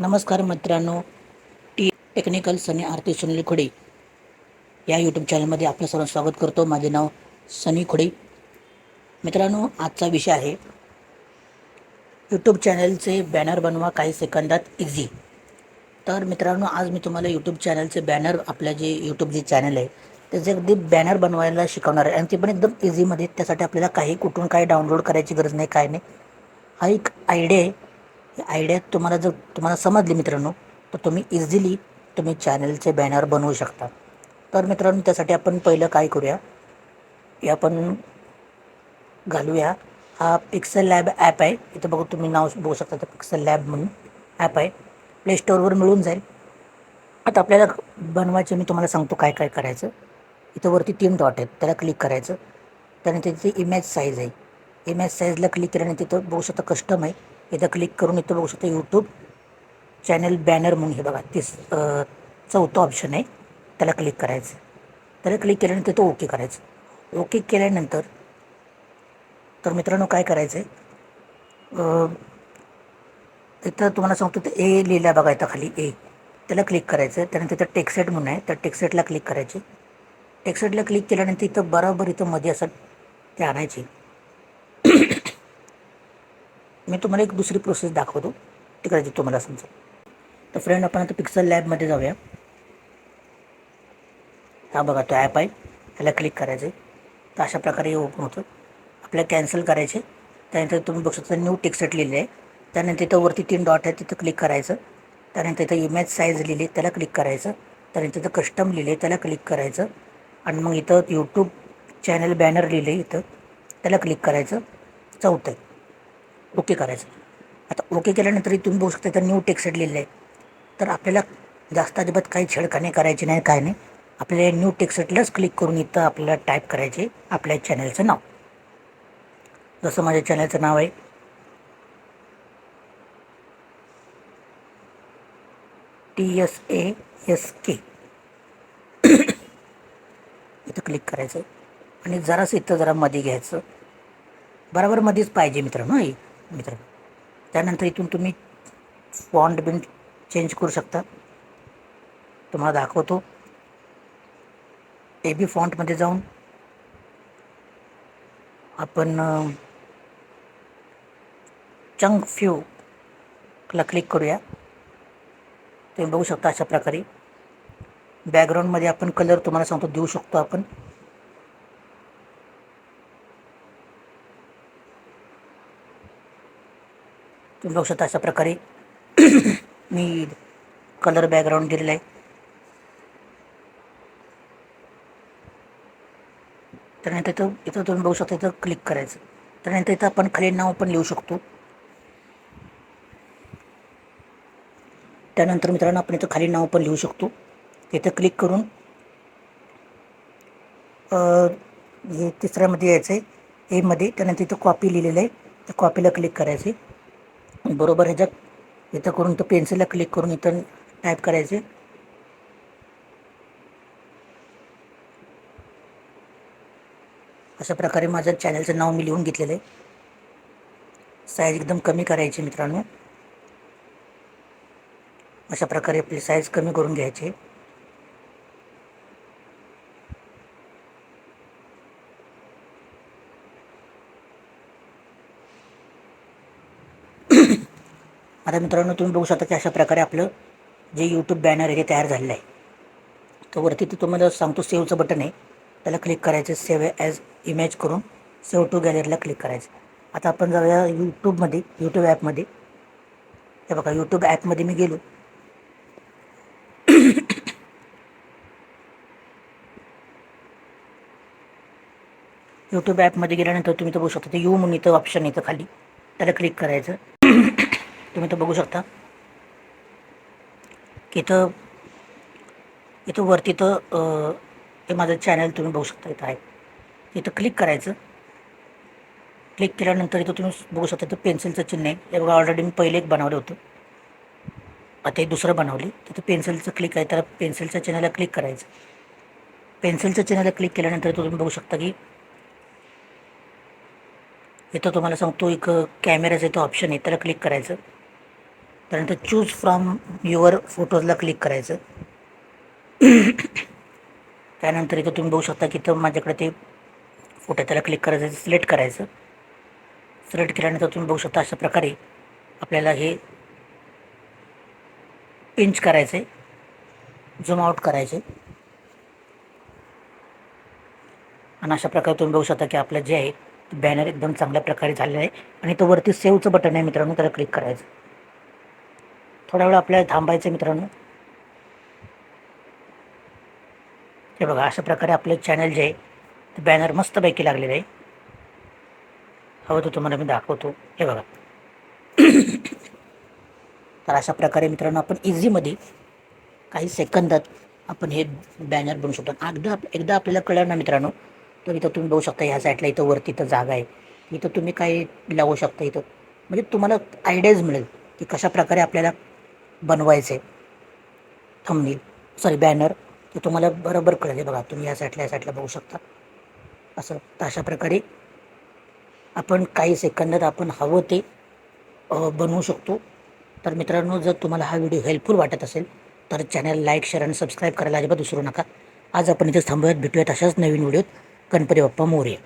नमस्कार मित्रांनो. T technical Sunny Aarti Sunil Khude या यूट्यूब चॅनलमध्ये आपलं सर्व स्वागत करतो. माझे नाव सनी खुडे. मित्रांनो आजचा विषय आहे यूट्यूब चॅनलचे बॅनर बनवा काही सेकंदात इझी तर मित्रांनो आज मी तुम्हाला यूट्यूब चॅनलचे बॅनर आपल्या जे यूट्यूब जे चॅनल आहे त्याचे अगदी बॅनर बनवायला शिकवणार आहे. आणि ते पण एकदम इझीमध्ये त्यासाठी आपल्याला काही कुठून काही डाउनलोड करायची गरज नाही काय नाही. हा एक आयडिया आहे. आयडिया तुम्हाला जर तुम्हाला समजली मित्रांनो तर तुम्ही इझिली तुम्ही चॅनलचे बॅनर बनवू शकता. तर मित्रांनो त्यासाठी आपण पहिलं काय करूया? हे आपण घालूया. हा पिक्सल लॅब ॲप आहे. इथं बघू तुम्ही नाव बघू शकता तर पिक्सल लॅब म्हणून ॲप आहे. प्ले स्टोअरवर मिळून जाईल. आता आपल्याला बनवायचे मी तुम्हाला सांगतो काय काय करायचं. इथं वरती तीन डॉट आहेत. त्याला क्लिक करायचं. त्यानंतर तिथे इमेज साईज आहे. इमेज साईजला क्लिक केल्याने तिथं बघू शकता कस्टम आहे. इथं क्लिक करून इथं बघू शकता यूट्यूब चॅनल बॅनर म्हणून हे बघा तीस चौथं ऑप्शन आहे. त्याला क्लिक करायचं. त्याला क्लिक केल्यानंतर तिथं ओके करायचं. ओके केल्यानंतर तर मित्रांनो काय करायचं आहे इथं तुम्हाला सांगतो तर ए लिहिला बघा इथं खाली ए त्याला क्लिक करायचं. त्यानंतर तिथं टेक्सेट म्हणून आहे. त्या टेक्सेटला क्लिक करायचे. टेक्सेटला क्लिक केल्यानंतर इथं बरोबर इथं मध्ये असं ते आणायची. मी तुम्हाला एक दुसरी प्रोसेस दाखवतो. ती करायची तुम्हाला समजेल तर फ्रेंड आपण आता पिक्सल लॅबमध्ये जाऊया. हा बघा तो ॲप आहे. त्याला क्लिक करायचं तर अशा प्रकारे ओपन होतं. आपल्याला कॅन्सल करायचे. त्यानंतर तुम्ही बघू शकता न्यू टेक्सेट लिहिलं आहे. त्यानंतर तिथं वरती तीन डॉट आहे तिथं क्लिक करायचं. त्यानंतर इथं इमेज साईज लिहिली त्याला क्लिक करायचं. त्यानंतर तिथं कस्टम लिहिले त्याला क्लिक करायचं. आणि मग इथं यूट्यूब चॅनल बॅनर लिहिले इथं. त्याला क्लिक करायचं. चौथं ओके करायचं. आता ओके केल्यानंतर तुम्ही बघू शकता तर न्यू टेक्सेट लिहिलं आहे तर आपल्याला जास्त अजिबात काही छेडखाने करायची नाही काय नाही. आपल्याला न्यू टेक्सेटलाच क्लिक करून इथं आपल्याला टाईप करायचे आपल्या चॅनलचं नाव. जसं माझ्या चॅनलचं नाव आहे. T S A S K इथं क्लिक करायचं. आणि जरासं इथं जरा मध्ये घ्यायचं. बरोबर मध्येच पाहिजे मित्रांनो हे. मित्र. त्यानंतर इथून तुम्ही फॉन्ट बिंट चेंज करू शकता. तुम्हाला दाखवतो. ए बी फॉन्टमध्ये जाऊन आपण चंग फ्यूला क्लिक करूया. तुम्ही बघू शकता अशा प्रकारे. बॅकग्राऊंडमध्ये आपण कलर तुम्हाला सांगतो देऊ शकतो आपण. तुम्ही बघू शकता अशा प्रकारे मी कलर बॅकग्राऊंड दिलेला आहे. त्यानंतर इथं इथं तुम्ही बघू शकता इथं क्लिक करायचं. त्यानंतर इथं आपण खाली नाव पण लिहू शकतो. त्यानंतर मित्रांनो आपण इथं खाली नाव पण लिहू शकतो. इथं क्लिक करून हे तिसऱ्यामध्ये यायचं आहे एमध्ये त्यानंतर इथं कॉपी लिहिलेलं आहे. त्या कॉपीला क्लिक करायचे बरोबर ह्याच्यात इथं करून तो पेन्सिलला क्लिक करून इथं टाईप करायचे. अशा प्रकारे माझ्या चॅनलचं नाव मी लिहून घेतलेलं आहे. साईज एकदम कमी करायची मित्रांनो. अशा प्रकारे आपली साईज कमी करून घ्यायची. आता मित्रांनो तुम्ही बघू शकता की अशा प्रकारे आपलं जे यूट्यूब बॅनर आहे ते तयार झालेलं आहे. तर वरती ते तुम्हाला सांगतो सेवचं बटन आहे. त्याला क्लिक करायचं सेव्ह ॲज इमेज करून सेव्ह टू गॅलरीला क्लिक करायचं. आता आपण जाऊया यूट्यूबमध्ये यूट्यूब ॲपमध्ये हे बघा यूट्यूब ॲपमध्ये मी गेलो. यूट्यूब ॲपमध्ये गेल्यानंतर तुम्ही तर बघू शकता ते यू म्हणून इथं ऑप्शन इथं खाली. त्याला क्लिक करायचं. तुम्ही तर बघू शकता. इथं इथं वरती तर हे माझं चॅनल तुम्ही बघू शकता इथं आहे. इथं क्लिक करायचं. क्लिक केल्यानंतर इथं तुम्ही बघू शकता इथं पेन्सिलचं चिन्ह आहे. हे बघा ऑलरेडी मी पहिले एक बनवलं होतं. आता हे दुसरं बनवली. तिथं पेन्सिलचं क्लिक आहे त्याला पेन्सिलच्या चिन्हाला क्लिक करायचं. पेन्सिलच्या चिन्हाला क्लिक केल्यानंतर तुम्ही बघू शकता की इथं तुम्हाला सांगतो एक कॅमेराचं इथं ऑप्शन आहे त्याला क्लिक करायचं. त्यानंतर चूज फ्रॉम युअर फोटोजला क्लिक करायचं. त्यानंतर इथं तुम्ही बघू शकता की इथं माझ्याकडे ते फोटो त्याला क्लिक करायचं सिलेक्ट करायचं. सिलेक्ट केल्यानंतर तुम्ही बघू शकता अशा प्रकारे आपल्याला हे पिंच करायचे झूम आउट करायचे आणि अशा प्रकारे तुम्ही बघू शकता की आपलं जे आहे बॅनर एकदम चांगल्या प्रकारे झालेलं आहे. आणि तो वरती सेवचं बटन आहे मित्रांनो त्याला क्लिक करायचं. थोडा वेळ आपल्याला थांबायचं मित्रांनो. हे बघा अशा प्रकारे आपलं चॅनल जे आहे ते बॅनर मस्तपैकी लागलेलं आहे. हवं तर तुम्हाला मी दाखवतो. हे बघा. तर अशा प्रकारे मित्रांनो आपण इझीमध्ये काही सेकंदात आपण हे बॅनर बनवू शकतो. अगदा एकदा आपल्याला कळलं ना मित्रांनो तर इथं तुम्ही बघू शकता ह्या साईडला इथं वरती इथं जागा आहे. इथं तुम्ही काही लावू शकता इथं. म्हणजे तुम्हाला आयडियाज मिळेल की कशा प्रकारे आपल्याला बनवायचे. थंबनेल सॉरी बॅनर तर तुम्हाला बरोबर कळेल. हे बघा तुम्ही या साईडला या साईडला बघू शकता. असं तर अशा प्रकारे आपण काही सेकंदात आपण हवं ते बनवू शकतो. तर मित्रांनो जर तुम्हाला हा व्हिडिओ हेल्पफुल वाटत असेल तर चॅनल लाईक शेअर आणि सबस्क्राईब करायला अजिबात विसरू नका. आज आपण इथेच थांबूयात. भेटूयात अशाच नवीन व्हिडिओत गणपती बाप्पा मोर्या.